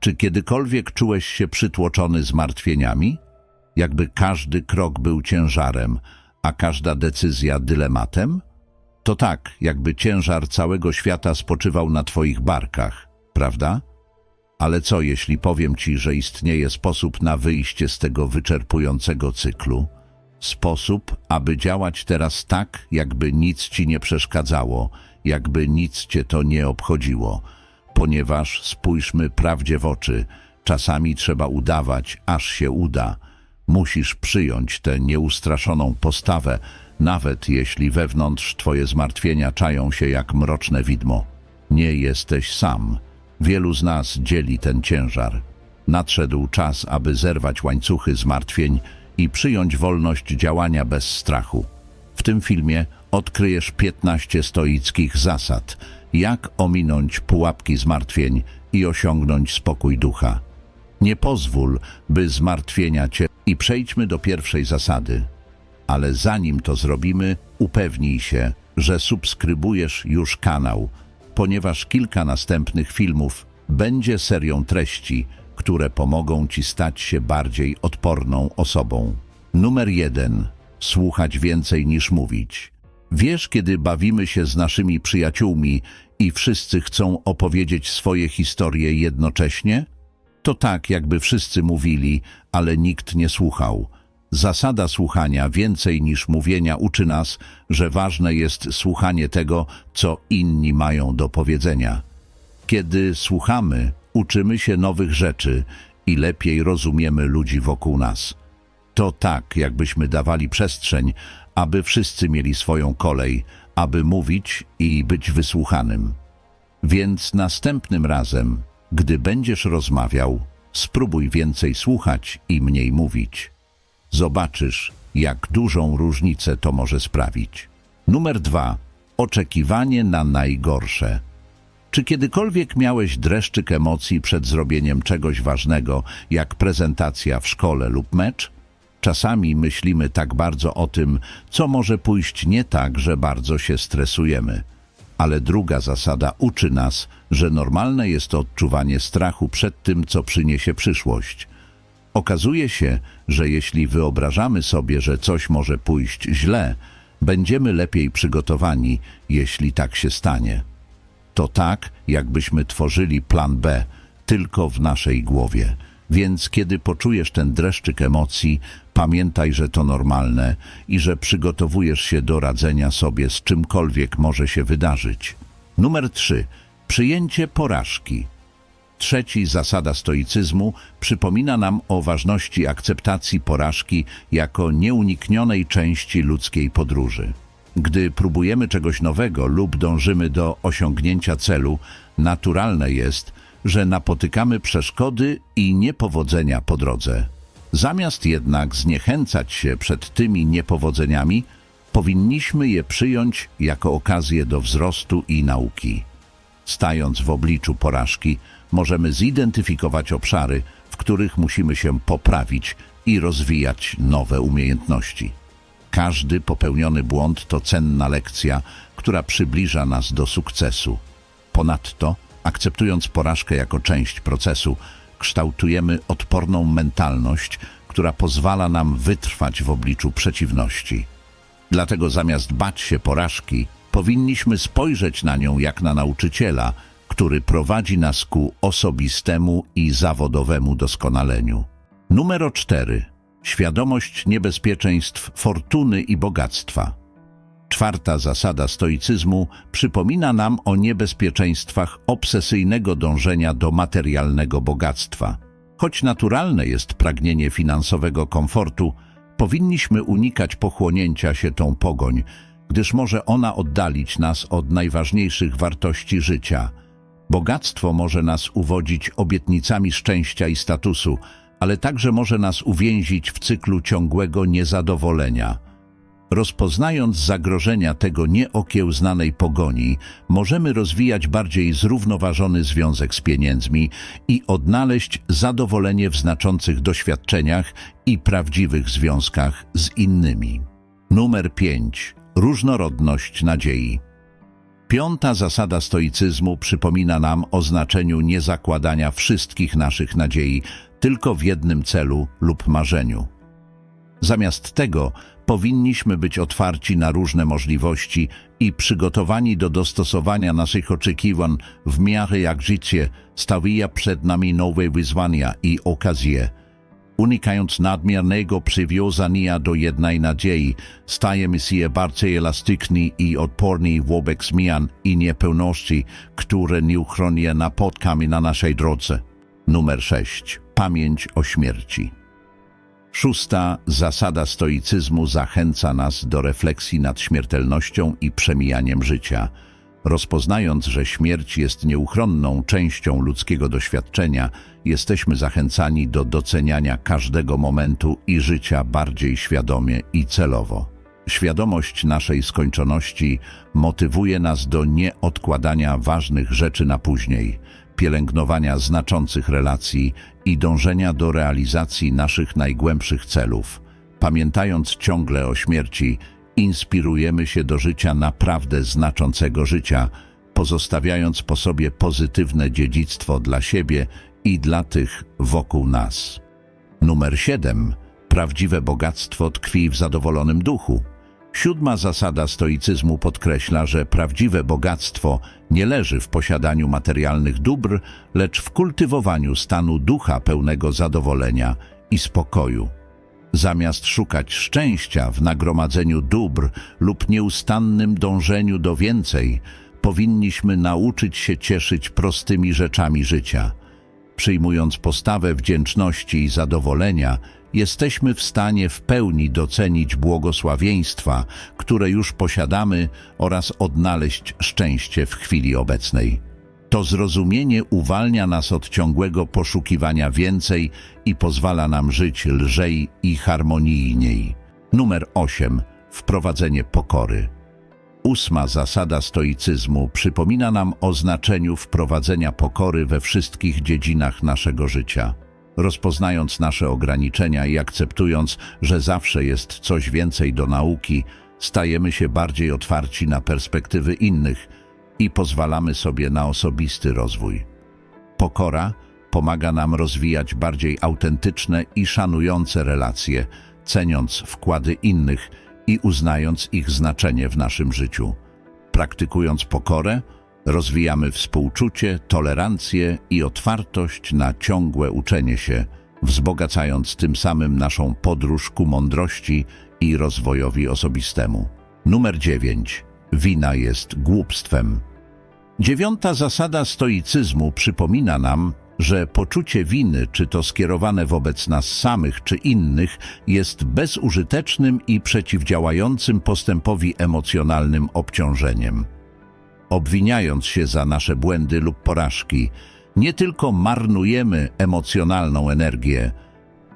Czy kiedykolwiek czułeś się przytłoczony zmartwieniami? Jakby każdy krok był ciężarem, a każda decyzja dylematem? To tak, jakby ciężar całego świata spoczywał na twoich barkach, prawda? Ale co jeśli powiem ci, że istnieje sposób na wyjście z tego wyczerpującego cyklu? Sposób, aby działać teraz tak, jakby nic ci nie przeszkadzało, jakby nic cię to nie obchodziło. Ponieważ spójrzmy prawdzie w oczy, czasami trzeba udawać, aż się uda. Musisz przyjąć tę nieustraszoną postawę, nawet jeśli wewnątrz twoje zmartwienia czają się jak mroczne widmo. Nie jesteś sam. Wielu z nas dzieli ten ciężar. Nadszedł czas, aby zerwać łańcuchy zmartwień i przyjąć wolność działania bez strachu. W tym filmie odkryjesz 15 stoickich zasad, jak ominąć pułapki zmartwień i osiągnąć spokój ducha. Nie pozwól, by zmartwienia cię i przejdźmy do pierwszej zasady. Ale zanim to zrobimy, upewnij się, że subskrybujesz już kanał, ponieważ kilka następnych filmów będzie serią treści, które pomogą Ci stać się bardziej odporną osobą. Numer jeden. Słuchać więcej niż mówić. Wiesz, kiedy bawimy się z naszymi przyjaciółmi i wszyscy chcą opowiedzieć swoje historie jednocześnie? To tak, jakby wszyscy mówili, ale nikt nie słuchał. Zasada słuchania więcej niż mówienia uczy nas, że ważne jest słuchanie tego, co inni mają do powiedzenia. Kiedy słuchamy, uczymy się nowych rzeczy i lepiej rozumiemy ludzi wokół nas. To tak, jakbyśmy dawali przestrzeń, aby wszyscy mieli swoją kolej, aby mówić i być wysłuchanym. Więc następnym razem, gdy będziesz rozmawiał, spróbuj więcej słuchać i mniej mówić. Zobaczysz, jak dużą różnicę to może sprawić. Numer dwa. Oczekiwanie na najgorsze. Czy kiedykolwiek miałeś dreszczyk emocji przed zrobieniem czegoś ważnego, jak prezentacja w szkole lub mecz? Czasami myślimy tak bardzo o tym, co może pójść nie tak, że bardzo się stresujemy. Ale druga zasada uczy nas, że normalne jest odczuwanie strachu przed tym, co przyniesie przyszłość. Okazuje się, że jeśli wyobrażamy sobie, że coś może pójść źle, będziemy lepiej przygotowani, jeśli tak się stanie. To tak, jakbyśmy tworzyli plan B, tylko w naszej głowie. Więc kiedy poczujesz ten dreszczyk emocji, pamiętaj, że to normalne i że przygotowujesz się do radzenia sobie z czymkolwiek może się wydarzyć. Numer 3. Przyjęcie porażki. Trzeci zasada stoicyzmu przypomina nam o ważności akceptacji porażki jako nieuniknionej części ludzkiej podróży. Gdy próbujemy czegoś nowego lub dążymy do osiągnięcia celu, naturalne jest, że napotykamy przeszkody i niepowodzenia po drodze. Zamiast jednak zniechęcać się przed tymi niepowodzeniami, powinniśmy je przyjąć jako okazję do wzrostu i nauki. Stając w obliczu porażki, możemy zidentyfikować obszary, w których musimy się poprawić i rozwijać nowe umiejętności. Każdy popełniony błąd to cenna lekcja, która przybliża nas do sukcesu. Ponadto, akceptując porażkę jako część procesu, kształtujemy odporną mentalność, która pozwala nam wytrwać w obliczu przeciwności. Dlatego zamiast bać się porażki, powinniśmy spojrzeć na nią jak na nauczyciela, który prowadzi nas ku osobistemu i zawodowemu doskonaleniu. Numer 4. Świadomość niebezpieczeństw fortuny i bogactwa. Czwarta zasada stoicyzmu przypomina nam o niebezpieczeństwach obsesyjnego dążenia do materialnego bogactwa. Choć naturalne jest pragnienie finansowego komfortu, powinniśmy unikać pochłonięcia się tą pogoń, gdyż może ona oddalić nas od najważniejszych wartości życia. Bogactwo może nas uwodzić obietnicami szczęścia i statusu, ale także może nas uwięzić w cyklu ciągłego niezadowolenia. Rozpoznając zagrożenia tego nieokiełznanej pogoni, możemy rozwijać bardziej zrównoważony związek z pieniędzmi i odnaleźć zadowolenie w znaczących doświadczeniach i prawdziwych związkach z innymi. Numer 5. Różnorodność nadziei. Piąta zasada stoicyzmu przypomina nam o znaczeniu niezakładania wszystkich naszych nadziei tylko w jednym celu lub marzeniu. Zamiast tego powinniśmy być otwarci na różne możliwości i przygotowani do dostosowania naszych oczekiwań w miarę jak życie stawia przed nami nowe wyzwania i okazje. Unikając nadmiernego przywiązania do jednej nadziei, stajemy się bardziej elastyczni i odporni wobec zmian i niepełności, które nieuchronnie napotkamy na naszej drodze. Numer 6. Pamięć o śmierci. Szósta zasada stoicyzmu zachęca nas do refleksji nad śmiertelnością i przemijaniem życia. Rozpoznając, że śmierć jest nieuchronną częścią ludzkiego doświadczenia, jesteśmy zachęcani do doceniania każdego momentu i życia bardziej świadomie i celowo. Świadomość naszej skończoności motywuje nas do nieodkładania ważnych rzeczy na później, pielęgnowania znaczących relacji i dążenia do realizacji naszych najgłębszych celów. Pamiętając ciągle o śmierci, inspirujemy się do życia naprawdę znaczącego życia, pozostawiając po sobie pozytywne dziedzictwo dla siebie i dla tych wokół nas. Numer 7. Prawdziwe bogactwo tkwi w zadowolonym duchu. Siódma zasada stoicyzmu podkreśla, że prawdziwe bogactwo nie leży w posiadaniu materialnych dóbr, lecz w kultywowaniu stanu ducha pełnego zadowolenia i spokoju. Zamiast szukać szczęścia w nagromadzeniu dóbr lub nieustannym dążeniu do więcej, powinniśmy nauczyć się cieszyć prostymi rzeczami życia. Przyjmując postawę wdzięczności i zadowolenia, jesteśmy w stanie w pełni docenić błogosławieństwa, które już posiadamy oraz odnaleźć szczęście w chwili obecnej. To zrozumienie uwalnia nas od ciągłego poszukiwania więcej i pozwala nam żyć lżej i harmonijniej. Numer 8. Wprowadzenie pokory. Ósma zasada stoicyzmu przypomina nam o znaczeniu wprowadzenia pokory we wszystkich dziedzinach naszego życia. Rozpoznając nasze ograniczenia i akceptując, że zawsze jest coś więcej do nauki, stajemy się bardziej otwarci na perspektywy innych i pozwalamy sobie na osobisty rozwój. Pokora pomaga nam rozwijać bardziej autentyczne i szanujące relacje, ceniąc wkłady innych i uznając ich znaczenie w naszym życiu. Praktykując pokorę, rozwijamy współczucie, tolerancję i otwartość na ciągłe uczenie się, wzbogacając tym samym naszą podróż ku mądrości i rozwojowi osobistemu. Numer 9. Wina jest głupstwem. Dziewiąta zasada stoicyzmu przypomina nam, że poczucie winy, czy to skierowane wobec nas samych, czy innych, jest bezużytecznym i przeciwdziałającym postępowi emocjonalnym obciążeniem. Obwiniając się za nasze błędy lub porażki, nie tylko marnujemy emocjonalną energię,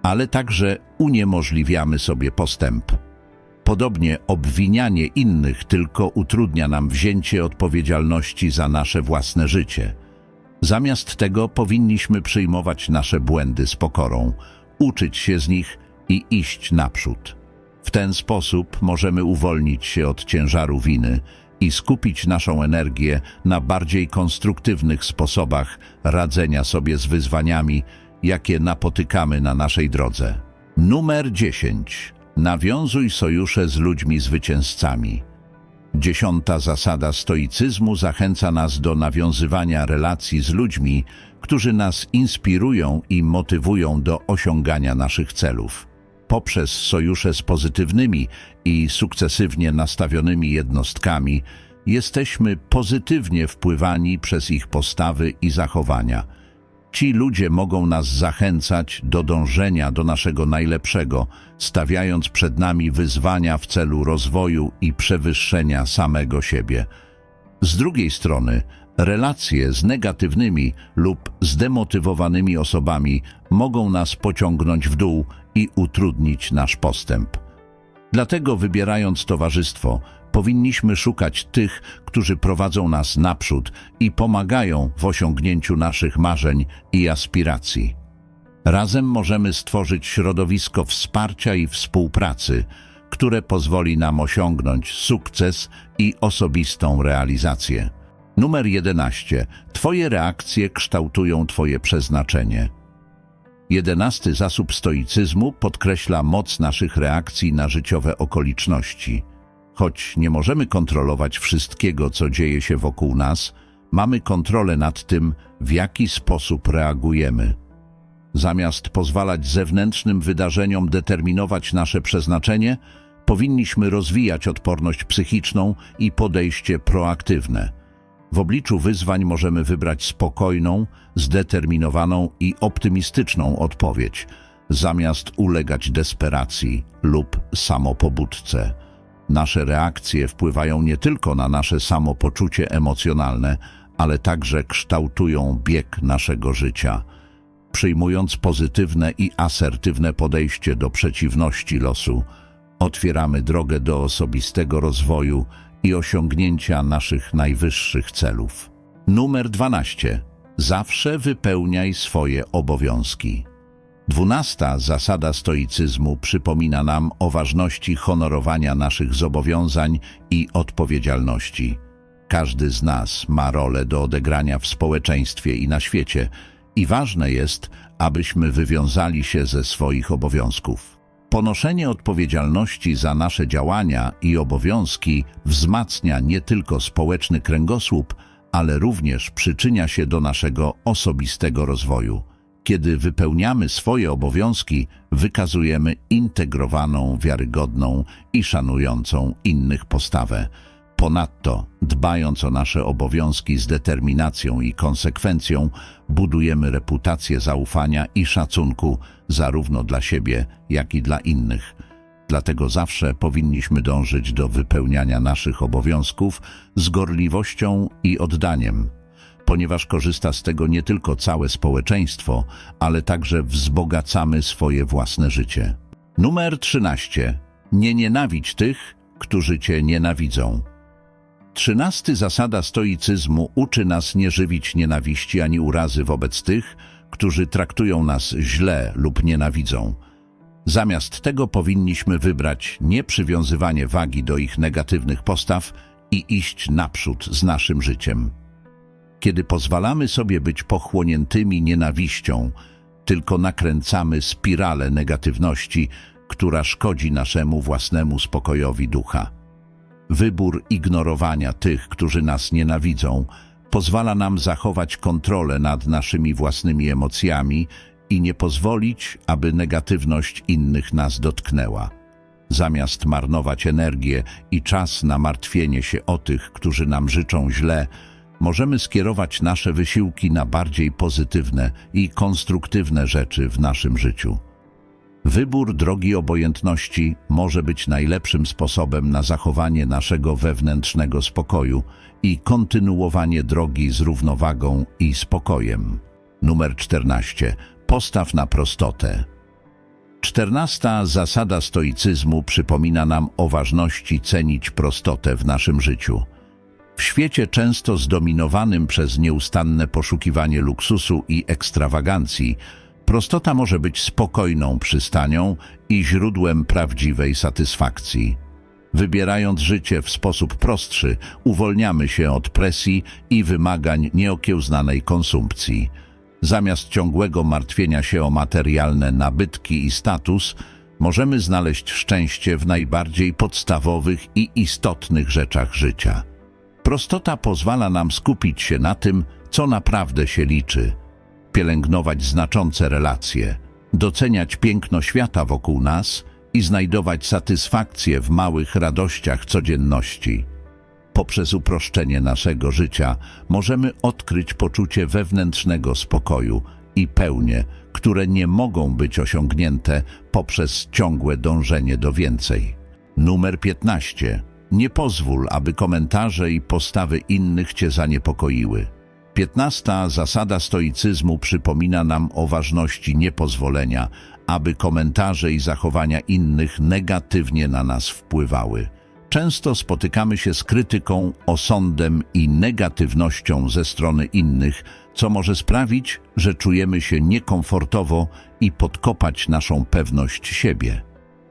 ale także uniemożliwiamy sobie postęp. Podobnie obwinianie innych tylko utrudnia nam wzięcie odpowiedzialności za nasze własne życie. Zamiast tego powinniśmy przyjmować nasze błędy z pokorą, uczyć się z nich i iść naprzód. W ten sposób możemy uwolnić się od ciężaru winy i skupić naszą energię na bardziej konstruktywnych sposobach radzenia sobie z wyzwaniami, jakie napotykamy na naszej drodze. Numer 10. Nawiązuj sojusze z ludźmi zwycięzcami. Dziesiąta zasada stoicyzmu zachęca nas do nawiązywania relacji z ludźmi, którzy nas inspirują i motywują do osiągania naszych celów. Poprzez sojusze z pozytywnymi i sukcesywnie nastawionymi jednostkami jesteśmy pozytywnie wpływani przez ich postawy i zachowania – Ci ludzie mogą nas zachęcać do dążenia do naszego najlepszego, stawiając przed nami wyzwania w celu rozwoju i przewyższenia samego siebie. Z drugiej strony, relacje z negatywnymi lub zdemotywowanymi osobami mogą nas pociągnąć w dół i utrudnić nasz postęp. Dlatego wybierając towarzystwo, powinniśmy szukać tych, którzy prowadzą nas naprzód i pomagają w osiągnięciu naszych marzeń i aspiracji. Razem możemy stworzyć środowisko wsparcia i współpracy, które pozwoli nam osiągnąć sukces i osobistą realizację. Numer 11. Twoje reakcje kształtują Twoje przeznaczenie. Jedenasty zasób stoicyzmu podkreśla moc naszych reakcji na życiowe okoliczności. Choć nie możemy kontrolować wszystkiego, co dzieje się wokół nas, mamy kontrolę nad tym, w jaki sposób reagujemy. Zamiast pozwalać zewnętrznym wydarzeniom determinować nasze przeznaczenie, powinniśmy rozwijać odporność psychiczną i podejście proaktywne. W obliczu wyzwań możemy wybrać spokojną, zdeterminowaną i optymistyczną odpowiedź, zamiast ulegać desperacji lub samopobudce. Nasze reakcje wpływają nie tylko na nasze samopoczucie emocjonalne, ale także kształtują bieg naszego życia. Przyjmując pozytywne i asertywne podejście do przeciwności losu, otwieramy drogę do osobistego rozwoju i osiągnięcia naszych najwyższych celów. Numer 12. Zawsze wypełniaj swoje obowiązki. Dwunasta zasada stoicyzmu przypomina nam o ważności honorowania naszych zobowiązań i odpowiedzialności. Każdy z nas ma rolę do odegrania w społeczeństwie i na świecie i ważne jest, abyśmy wywiązali się ze swoich obowiązków. Ponoszenie odpowiedzialności za nasze działania i obowiązki wzmacnia nie tylko społeczny kręgosłup, ale również przyczynia się do naszego osobistego rozwoju. Kiedy wypełniamy swoje obowiązki, wykazujemy integrowaną, wiarygodną i szanującą innych postawę. Ponadto, dbając o nasze obowiązki z determinacją i konsekwencją, budujemy reputację zaufania i szacunku zarówno dla siebie, jak i dla innych. Dlatego zawsze powinniśmy dążyć do wypełniania naszych obowiązków z gorliwością i oddaniem, ponieważ korzysta z tego nie tylko całe społeczeństwo, ale także wzbogacamy swoje własne życie. Numer 13. Nie nienawidź tych, którzy Cię nienawidzą. Trzynasty zasada stoicyzmu uczy nas nie żywić nienawiści ani urazy wobec tych, którzy traktują nas źle lub nienawidzą. Zamiast tego powinniśmy wybrać nieprzywiązywanie wagi do ich negatywnych postaw i iść naprzód z naszym życiem. Kiedy pozwalamy sobie być pochłoniętymi nienawiścią, tylko nakręcamy spiralę negatywności, która szkodzi naszemu własnemu spokojowi ducha. Wybór ignorowania tych, którzy nas nienawidzą, pozwala nam zachować kontrolę nad naszymi własnymi emocjami i nie pozwolić, aby negatywność innych nas dotknęła. Zamiast marnować energię i czas na martwienie się o tych, którzy nam życzą źle, możemy skierować nasze wysiłki na bardziej pozytywne i konstruktywne rzeczy w naszym życiu. Wybór drogi obojętności może być najlepszym sposobem na zachowanie naszego wewnętrznego spokoju i kontynuowanie drogi z równowagą i spokojem. Numer 14. Postaw na prostotę. Czternasta zasada stoicyzmu przypomina nam o ważności cenić prostotę w naszym życiu. W świecie często zdominowanym przez nieustanne poszukiwanie luksusu i ekstrawagancji, Prostota może być spokojną przystanią i źródłem prawdziwej satysfakcji. Wybierając życie w sposób prostszy, uwolniamy się od presji i wymagań nieokiełznanej konsumpcji. Zamiast ciągłego martwienia się o materialne nabytki i status, możemy znaleźć szczęście w najbardziej podstawowych i istotnych rzeczach życia. Prostota pozwala nam skupić się na tym, co naprawdę się liczy – pielęgnować znaczące relacje, doceniać piękno świata wokół nas i znajdować satysfakcję w małych radościach codzienności. Poprzez uproszczenie naszego życia możemy odkryć poczucie wewnętrznego spokoju i pełnię, które nie mogą być osiągnięte poprzez ciągłe dążenie do więcej. Numer 15. Nie pozwól, aby komentarze i postawy innych Cię zaniepokoiły. Piętnasta zasada stoicyzmu przypomina nam o ważności niepozwolenia, aby komentarze i zachowania innych negatywnie na nas wpływały. Często spotykamy się z krytyką, osądem i negatywnością ze strony innych, co może sprawić, że czujemy się niekomfortowo i podkopać naszą pewność siebie.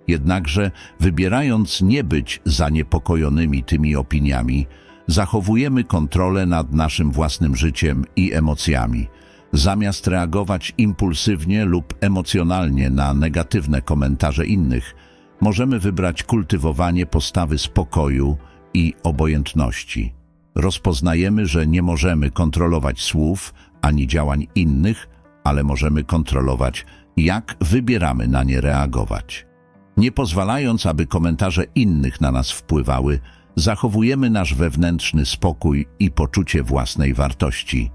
Jednakże, wybierając nie być zaniepokojonymi tymi opiniami, zachowujemy kontrolę nad naszym własnym życiem i emocjami. Zamiast reagować impulsywnie lub emocjonalnie na negatywne komentarze innych, możemy wybrać kultywowanie postawy spokoju i obojętności. Rozpoznajemy, że nie możemy kontrolować słów ani działań innych, ale możemy kontrolować, jak wybieramy na nie reagować. Nie pozwalając, aby komentarze innych na nas wpływały, zachowujemy nasz wewnętrzny spokój i poczucie własnej wartości.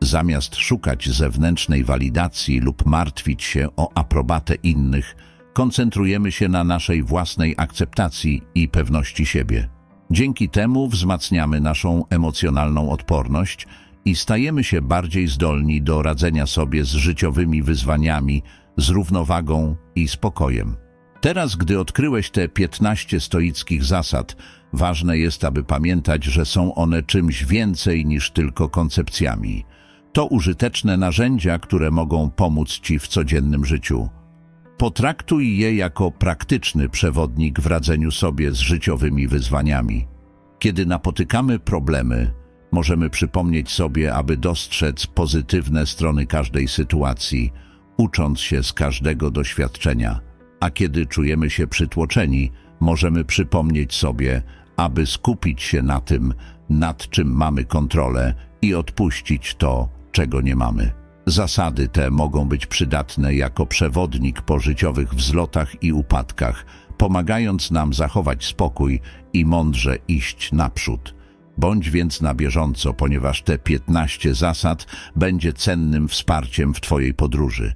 Zamiast szukać zewnętrznej walidacji lub martwić się o aprobatę innych, koncentrujemy się na naszej własnej akceptacji i pewności siebie. Dzięki temu wzmacniamy naszą emocjonalną odporność i stajemy się bardziej zdolni do radzenia sobie z życiowymi wyzwaniami, z równowagą i spokojem. Teraz, gdy odkryłeś te 15 stoickich zasad, ważne jest, aby pamiętać, że są one czymś więcej niż tylko koncepcjami. To użyteczne narzędzia, które mogą pomóc Ci w codziennym życiu. Potraktuj je jako praktyczny przewodnik w radzeniu sobie z życiowymi wyzwaniami. Kiedy napotykamy problemy, możemy przypomnieć sobie, aby dostrzec pozytywne strony każdej sytuacji, ucząc się z każdego doświadczenia. A kiedy czujemy się przytłoczeni, możemy przypomnieć sobie, aby skupić się na tym, nad czym mamy kontrolę i odpuścić to, czego nie mamy. Zasady te mogą być przydatne jako przewodnik po życiowych wzlotach i upadkach, pomagając nam zachować spokój i mądrze iść naprzód. Bądź więc na bieżąco, ponieważ te 15 zasad będzie cennym wsparciem w Twojej podróży.